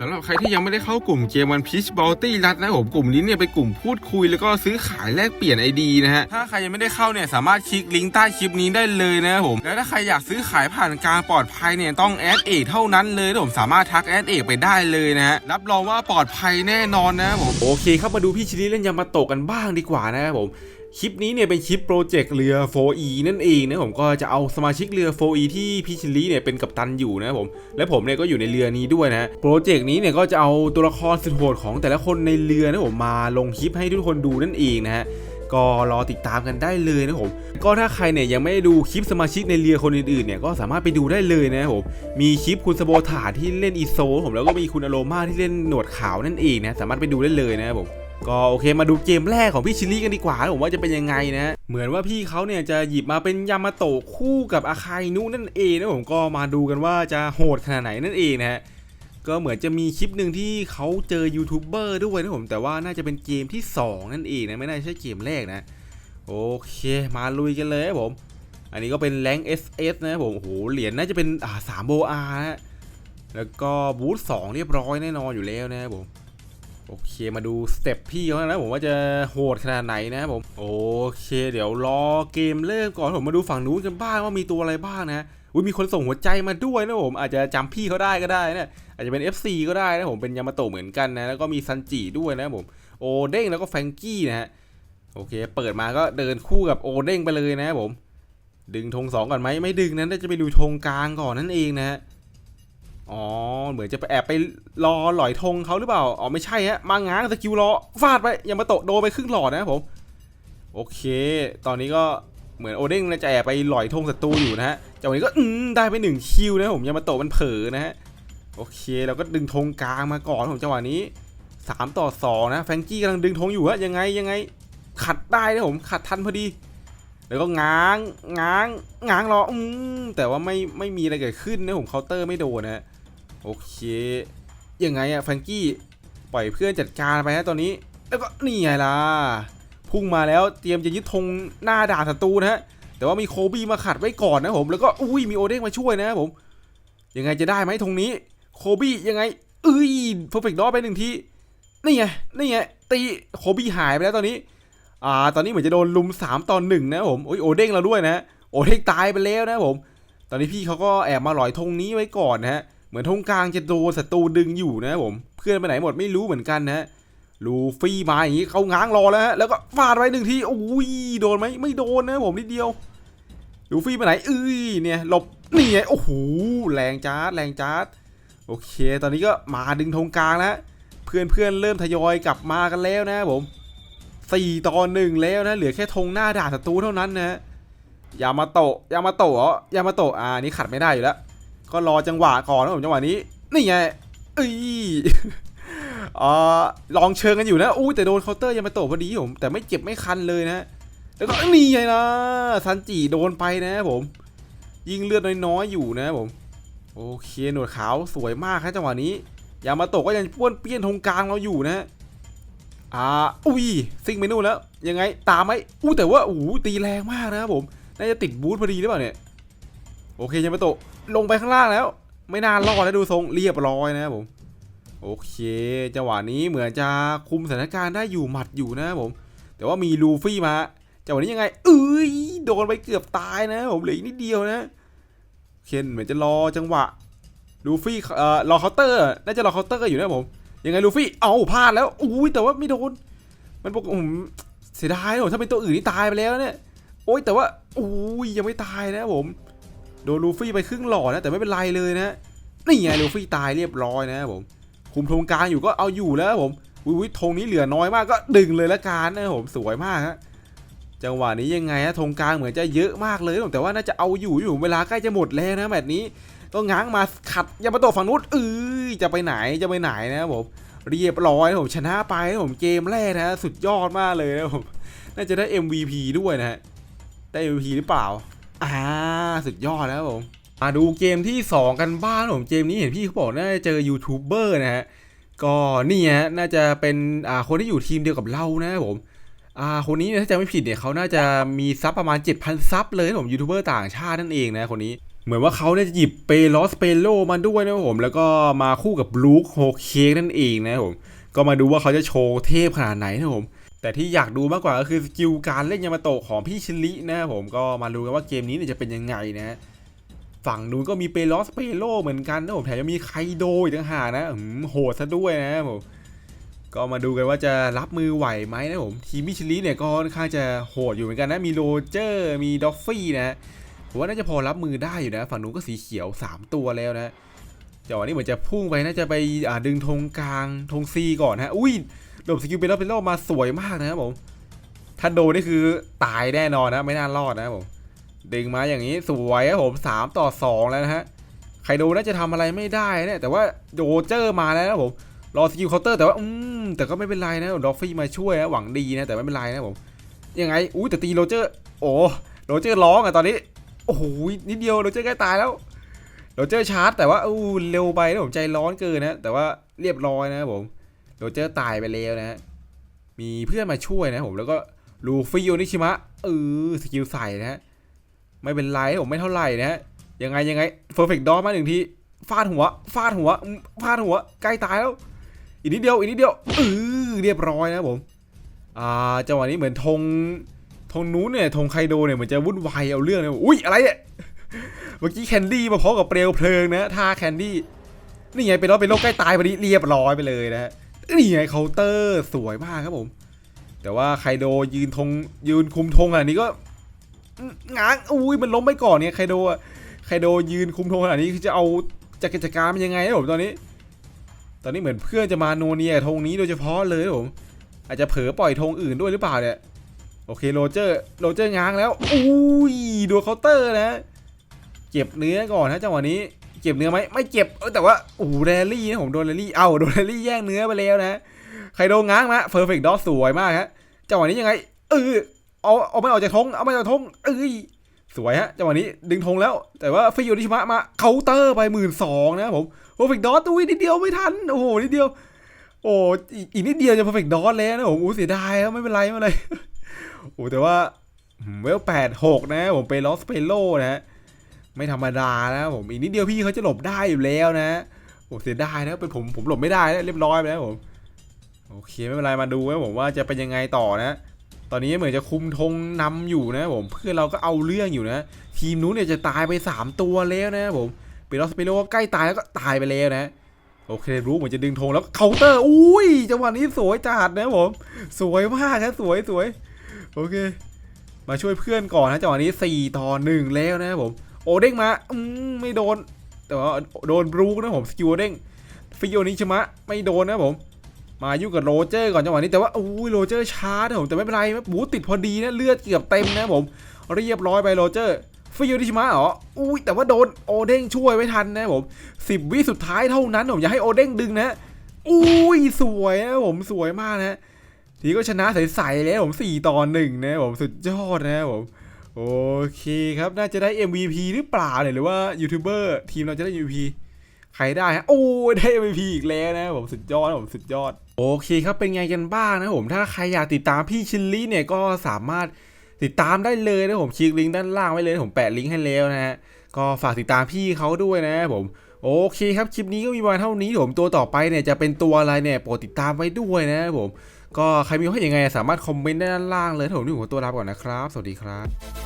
สำหรับใครที่ยังไม่ได้เข้ากลุ่มเกมวันพีชบอลตี้รัดนะผมกลุ่มนี้เนี่ยเป็นกลุ่มพูดคุยแล้วก็ซื้อขายแลกเปลี่ยนไอดีนะฮะถ้าใครยังไม่ได้เข้าเนี่ยสามารถคลิกลิงก์ใต้คลิปนี้ได้เลยนะผมแล้วถ้าใครอยากซื้อขายผ่านการปลอดภัยเนี่ยต้องแอดเอกเท่านั้นเลยผมสามารถทักแอดเอกไปได้เลยนะฮะรับรองว่าปลอดภัยแน่นอนนะผมโอเคครับมาดูพี่ชิริเล่นยามาโตกันบ้างดีกว่านะครับผม คลิปนี้เนี่ยเป็นคลิปโปรเจกต์เรือ 4E นั่นเองนะผมก็จะเอาสมาชิกเรือ 4E ที่พีชิลลี่เนี่ยเป็นกัปตันอยู่นะผมและผมเนี่ยก็อยู่ในเรือนี้ด้วยนะโปรเจกต์นี้เนี่ยก็จะเอาตัวละครสุดโหดของแต่ละคนในเรือนะผมมาลงคลิปให้ทุกคนดูนั่นเองนะฮะก็รอติดตามกันได้เลยนะผมก็ถ้าใครเนี่ยยังไม่ได้ดูคลิปสมาชิกในเรือคนอื่นๆเนี่ยก็สามารถไปดูได้เลยนะครับผมมีคลิปคุณสโบถาที่เล่นอีโซผมแล้วก็มีคุณอโรมาที่เล่นหนวดขาวนั่นเองนะสามารถไปดูได้เลยนะครับผม ก็โอเคมาดูเกมแรกของพี่ชิลลี่กันดีกว่าผมว่าจะเป็นยังไงนะเหมือนว่าพี่เขาเนี่ยจะหยิบมาเป็นยามาโตะคู่กับอาคายนุนั่นเองนะผมก็มาดูกันว่าจะโหดขนาดไหนนั่นเองนะฮะก็เหมือนจะมีคลิปหนึ่งที่เขาเจอยูทูบเบอร์ด้วยนะผมแต่ว่าน่าจะเป็นเกมที่ 2 นั่นเองนะไม่น่าใช่เกมแรกนะ โอเคมาลุยกันเลยผม อันนี้ก็เป็นแรง SS นะครับผมโอ้โหเหรียญน่าจะเป็นอ่าสามโบอาร์นะแล้วก็บูธสองเรียบร้อยแน่นอนอยู่แล้วนะผม โอเคมาดูสเต็ปพี่เขานะผมว่าจะโหดขนาดไหนนะผมโอเค เดี๋ยวรอเกมเริ่มก่อนผมมาดูฝั่งนู้นกันบ้างว่ามีตัวอะไรบ้างนะอุ้ยมีคนส่งหัวใจมาด้วยนะผมอาจจะจำพี่เขาได้ก็ได้นะอาจจะเป็น FC ก็ได้นะผมเป็นยามาโตะเหมือนกันนะแล้วก็มีซันจิด้วยนะผมโอเด้งแล้วก็แฟงกี้นะฮะโอเค เปิดมาก็เดินคู่กับโอเด้งไปเลยนะผมดึงธงสองก่อนไหมไม่ดึงนั้นจะไปดูธงกลางก่อนนั่นเองนะฮะ อ๋อ เหมือนจะไปแอบไปรอหลอยธงเขาหรือเปล่า อ๋อไม่ใช่ฮะ มาง้างสกิลรอฟาดไปยามาโตโดนไปครึ่งหลอดนะผม โอเค ตอนนี้ก็เหมือนโอเด้งน่าจะแอบไปหลอยธงศัตรูอยู่นะฮะจากวันนี้ก็อืมได้ไปหนึ่งคิวนะผมยามาโตมันเผลอนะฮะ โอเคเราก็ดึงธงกลางมาก่อนผมจังหวะนี้สามต่อสองนะแฟงกี้กำลังดึงธงอยู่ฮะยังไงยังไง ขัดได้นะผมขัดทันพอดี แล้วก็ง้างง้างง้างรออืมแต่ว่าไม่ไม่มีอะไรเกิดขึ้นนะผมเคาน์เตอร์ไม่โดนนะฮะ โอเค ยังไงอะแฟรงกี้ปล่อยเพื่อนจัดการไปฮะตอนนี้ แล้วก็นี่ไงล่ะ พุ่งมาแล้วเตรียมจะยึดธงหน้าด่าศัตรูนะฮะ แต่ว่ามีโคบี้มาขัดไว้ก่อนนะผม แล้วก็อุ้ยมีโอเด้งมาช่วยนะผม ยังไงจะได้ไหมธงนี้ โคบี้ยังไงเอ้ยเพอร์เฟกต์ดอไปหนึ่งที นี่ไง นี่ไง ตีโคบี้หายไปแล้วตอนนี้ อ่า ตอนนี้เหมือนจะโดนลุม 3ตอนหนึ่งนะผมโอ้ยโอเด้งเราด้วยนะ โอเด้งตายไปแล้วนะผม ตอนนี้พี่เขาก็แอบมาหลอยธงนี้ไว้ก่อนนะฮะ เหมือนธงกลางจะโดนศัตรูดึงอยู่นะผม เพื่อนไปไหนหมดไม่รู้เหมือนกันนะลูฟี่มาอย่างนี้เขาง้างรอแล้วฮะแล้วก็ฟาดไว้หนึ่งทีโอ้ยโดนไหมไม่โดนนะผมนิดเดียวลูฟี่ไปไหนเอ้ยเนี่ยหลบนี่ไงโอ้โหแรงจ้าดแรงจ้าดโอเค ตอนนี้ก็มาดึงธงกลางแล้วเพื่อนเพื่อนเริ่มทยอยกลับมากันแล้วนะผมสี่ต่อหนึ่งแล้วนะเหลือแค่ธงหน้าด่าศัตรูเท่านั้นนะยามาโตะยามาโตะเหรอยามาโตะอ่านนี้ขัดไม่ได้อยู่แล้ว ก็รอจังหวะก่อนนะผมจังหวะนี้ นี่ไงเอ้ยอ่าลองเชิงกันอยู่นะอุ้ยแต่โดนเคาน์เตอร์ยามาโตพอดีผมแต่ไม่เจ็บไม่คันเลยนะ แล้วก็นี่ไงนะซันจิโดนไปนะผม ยิงเลือดน้อยๆอยู่นะผม โอเคหนวดขาวสวยมากครับจังหวะนี้ยามาโตก็ยังป้วนเปี้ยนธงกลางเราอยู่นะอ่าอุ้ยซิงเมนูแล้ว ยังไงตามไหมอู้แต่ว่าโอ้โหตีแรงมากนะครับผมน่าจะติดบูทพอดีหรือเปล่าเนี่ย โอเคยามาตะลงไปข้างล่างแล้ว ไม่น่ารอดแล้วดูทรงเรียบร้อยนะครับผม โอเคจังหวะนี้เหมือนจะคุมสถานการณ์ได้อยู่หมัดอยู่นะครับผม แต่ว่ามีลูฟี่มาจังหวะนี้ยังไงเอ้ยโดนไปเกือบตายนะผมเหลืออีกนิดเดียวนะเคนเหมือนจะรอจังหวะลูฟี่เอ่อรอเคาน์เตอร์น่าจะรอเคาน์เตอร์อยู่นะผมยังไงลูฟี่เอาพลาดแล้วอุ้ยแต่ว่าไม่โดน มันบอกผมเสียดายผมถ้าเป็นตัวอื่นนี่ตายไปแล้วเนี่ยโอ้ยแต่ว่าอุ้ยยังไม่ตายนะผม โดนลูฟี่ไปครึ่งหลอดนะแต่ไม่เป็นไรเลยนะนี่ไงลูฟี่ตายเรียบร้อยนะผมคุมธงกางอยู่ก็เอาอยู่แล้วผมอุ้ยธงนี้เหลือน้อยมากก็ดึงเลยละกันนะผมสวยมากฮะจังหวะนี้ยังไงฮะธงกลางเหมือนจะเยอะมากเลยแต่ว่าน่าจะเอาอยู่อยู่เวลาใกล้จะหมดแล้วนะแบบนี้ก็ง้างมาขัดยามาโตะฝั่งนู้นเอ้ยจะไปไหนจะไปไหนนะครับผมเรียบร้อยผมชนะไปนะผมเกมแรกนะ สุดยอดมากเลยนะผมน่าจะได้ MVP ด้วยนะฮะได้ MVP หรือเปล่า อ่าสุดยอดนะครับผมมาดูเกมที่ 2 กันบ้างนผมเกมนี้เห็นพี่เขาบอกน่าจะเจอยูทูบเบอร์นะฮะก็นี่ฮะน่าจะเป็นอ่าคนที่อยู่ทีมเดียวกับเรานะครับผมอ่าคนนี้ถ้าจำไม่ผิดเนี่ยเขาน่าจะมีซับประมาณ 7,000 ซับเลยผมยูทูบเบอร์ต่างชาตินั่นเองนะคนนี้เหมือนว่าเขาเนี่ยจะหยิบเปโลสเปโลมาด้วยนะผมแล้วก็มาคู่กับบลูคโฮเค้กนั่นเองนะครับผมก็มาดูว่าเขาจะโชว์เทพขนาดไหนนะผม แต่ที่อยากดูมากกว่าก็คือสกิลการเล่นยามาโตะของพี่ชิลินะครับผมก็มาดูกันว่าเกมนี้เนี่ยจะเป็นยังไงนะฝั่งนู้นก็มีเปโลสเปโลเหมือนกันนะผมแถมยังมีไคโดอีกต่างหากนะโหดซะด้วยนะผมก็มาดูกันว่าจะรับมือไหวไหมนะผมทีมมิชลิเนี่ยก็ค่อนข้างจะโหดอยู่เหมือนกันนะมีโรเจอร์มีดอฟฟี่นะผมว่าน่าจะพอรับมือได้อยู่นะ ฝั่งนู้นก็สีเขียว 3 ตัวแล้วนะ จังหวะนี้เหมือนจะพุ่งไปน่าจะไปอ่าดึงธงกลางธงซีก่อนฮะอุ้ยโดดสกิลเป็นรอบเป็นรอบมาสวยมากนะครับผมถ้าโดนนี่คือตายแน่นอนนะไม่น่ารอดนะครับผมดึงมาอย่างนี้สวยครับผมสามต่อสองแล้วนะฮะใครโดนน่าจะทำอะไรไม่ได้เนี่ยแต่ว่าโรเจอร์มาแล้วนะผมรอสกิลเคาน์เตอร์แต่ว่าอืมแต่ก็ไม่เป็นไรนะดอฟฟี่มาช่วยนะหวังดีนะแต่ไม่เป็นไรนะผมยังไงอุ้ยแต่ตีโรเจอร์ โอ้โรเจอร์ร้องอะตอนนี้โอ้โหนิดเดียวโรเจอร์ใกล้ตายแล้ว โรเจอร์ชาร์จแต่ว่าอู้เร็วไปนะผมใจร้อนเกินนะ แต่ว่าเรียบร้อยนะครับผมโรเจอร์ตายไปแล้วนะ มีเพื่อนมาช่วยนะผมแล้วก็ลูฟี่โอนิชิมะเออสกิลใส่นะฮะไม่เป็นไรผมไม่เท่าไหร่นะฮะยังไงยังไงเพอร์เฟกต์ดอมาหนึ่งทีฟาดหัวฟาดหัวฟาดหัวใกล้ตายแล้ว อีกนิดเดียวอีกนิดเดียวเออเรียบร้อยนะผมอ่าจังหวะนี้เหมือนธงธงนู้นเนี่ยธงไคโดเนี่ยเหมือนจะวุ่นวายเอาเรื่องเลยอุ้ยอะไรเนี่ย เมื่อกี้แคนดี้มาพร้อมกับเปลวเพลิงนะท่าแคนดี้นี่ไงเป็นรถเป็นโรคใกล้ตายพอดีเรียบร้อยไปเลยนะฮะนี่ไงเคาน์เตอร์สวยมากครับผม แต่ว่าไคโดยืนธงยืนคุมธงขนาดนี้ก็ง้างอุ้ยมันล้มไปก่อนเนี่ยไคโดอะไคโดยืนคุมธงขนาดนี้คือจะเอาจะกิจการมันยังไงนะผมตอนนี้ ตอนนี้เหมือนเพื่อนจะมาโนเนียธงนี้โดยเฉพาะเลยครับผม อาจจะเผลอปล่อยธงอื่นด้วยหรือเปล่าเนี่ยโอเคโรเจอร์โรเจอร์ง้างแล้วอุ้ยดูเคาน์เตอร์นะ ก็บเนื้อก่อนนะจังหวะนี้เก็บเนื้อไหมไม่เก็บเออแต่ว่าโอ้โหแรลลี่นะผมโดนแรลลี่เอ้าโดนแรลลี่แย่งเนื้อไปแล้วนะใครโดนง้างมาเฟอร์เฟกต์ดอสวยมากฮะจังหวะนี้ยังไงเออเอาเอาไม่ออกจากธงเอาไม่ออกจากธงเอ้ยสวยฮะจังหวะนี้ดึงธงแล้ว แต่ว่าฟิโยนิชิมะมาเคาน์เตอร์ไปหมื่นสองนะครับผมเพอร์เฟกต์ดอทอุ้ยนิดเดียวไม่ทันโอ้โหนิดเดียว โอ้อีกนิดเดียวจะเพอร์เฟกต์ดอทแล้วนะผมอู้เสียดายไม่เป็นไรไม่เป็นไรโอ้แต่ว่าเวลแปดหกนะผมไปลอสเปโลนะฮะ ไม่ธรรมดานะผมอีกนิดเดียวพี่เขาจะหลบได้อยู่แล้วนะโอ้เสียดายนะเป็นผมผมหลบไม่ได้นะเรียบร้อยไปแล้วผมโอเคไม่เป็นไรมาดูนะผมว่าจะเป็นยังไงต่อนะ ตอนนี้เหมือนจะคุมธงนำอยู่นะผมเพื่อนเราก็เอาเรื่องอยู่นะ ทีมนู้นเนี่ยจะตายไปสามตัวแล้วนะผมเปโรสเปโรก็ใกล้ตายแล้วก็ตายไปแล้วนะโอเครู้เหมือนจะดึงธงแล้วเคาน์เตอร์อุ้ยจังหวะนี้สวยจัดนะผมสวยมากครับสวยสวยโอเค มาช่วยเพื่อนก่อนนะจังหวะนี้4ต่อ1แล้วนะผม โอเด้งมาอืมไม่โดน แต่ว่าโดนบรูคนะผมสกิลโอเด้งฟิโยนิชมะไม่โดนนะผม มายุ่งกับโรเจอร์ก่อนจังหวะนี้แต่ว่าอุ้ยโรเจอร์ช้านะผมแต่ไม่เป็นไรบูติดพอดีนะเลือดเกือบเต็มนะผม เรียบร้อยไปโรเจอร์ฟิโยนิชมะเหรออุ้ยแต่ว่าโดนโอเด้งช่วยไว้ทันนะผมสิบวิสุดท้ายเท่านั้นผมอยากให้โอเด้งดึงนะอุ้ยสวยนะผมสวยมากนะทีก็ชนะใสๆแล้วผมสี่ต่อหนึ่งนะผมสุดยอดนะผม โอเคครับ น่าจะได้ MVP หรือเปล่าเนี่ยหรือว่ายูทูบเบอร์ทีมเราจะได้ MVP ใครได้ฮะโอ้ยได้ MVP อีกแล้วนะผมสุดยอดผมสุดยอด โอเคครับเป็นไงกันบ้างนะผมถ้าใครอยากติดตามพี่ชิลลี่เนี่ยก็สามารถติดตามได้เลยนะผมคลิกลิงก์ด้านล่างไว้เลยผมแปะลิงก์ให้แล้วนะฮะก็ฝากติดตามพี่เขาด้วยนะผมโอเคครับคลิปนี้ก็มีวันเท่านี้ผมตัวต่อไปเนี่ยจะเป็นตัวอะไรเนี่ยโปรดติดตามไว้ด้วยนะผมก็ใครมีข้อยังไงสามารถคอมเมนต์ด้านล่างเลยผมนี่ผมตัวลาไปก่อนนะครับ สวัสดีครับ